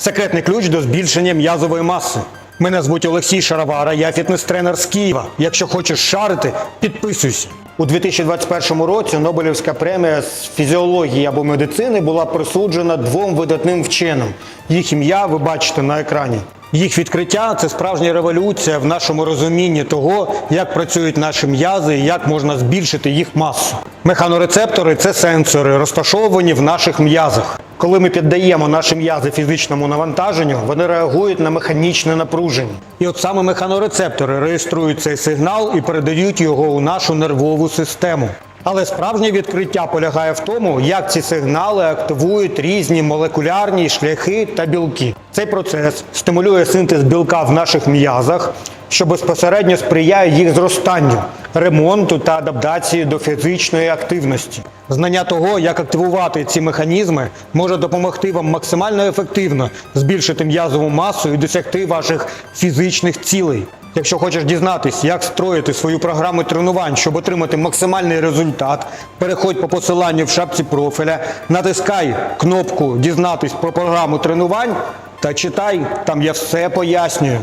Секретний ключ до збільшення м'язової маси. Мене звуть Олексій Шаровара, я фітнес-тренер з Києва. Якщо хочеш шарити, підписуйся. У 2021 році Нобелівська премія з фізіології або медицини була присуджена двом видатним вченим. Їх ім'я ви бачите на екрані. Їх відкриття це справжня революція в нашому розумінні того, як працюють наші м'язи і як можна збільшити їх масу. Механорецептори це сенсори, розташовані в наших м'язах. Коли ми піддаємо наші м'язи фізичному навантаженню, вони реагують на механічне напруження. І от саме механорецептори реєструють цей сигнал і передають його у нашу нервову систему. Але справжнє відкриття полягає в тому, як ці сигнали активують різні молекулярні шляхи та білки. Цей процес стимулює синтез білка в наших м'язах, що безпосередньо сприяє їх зростанню, ремонту та адаптації до фізичної активності. Знання того, як активувати ці механізми, може допомогти вам максимально ефективно збільшити м'язову масу і досягти ваших фізичних цілей. Якщо хочеш дізнатись, як строїти свою програму тренувань, щоб отримати максимальний результат, переходь по посиланню в шапці профіля, натискай кнопку Дізнатись про програму тренувань та читай, там я все пояснюю.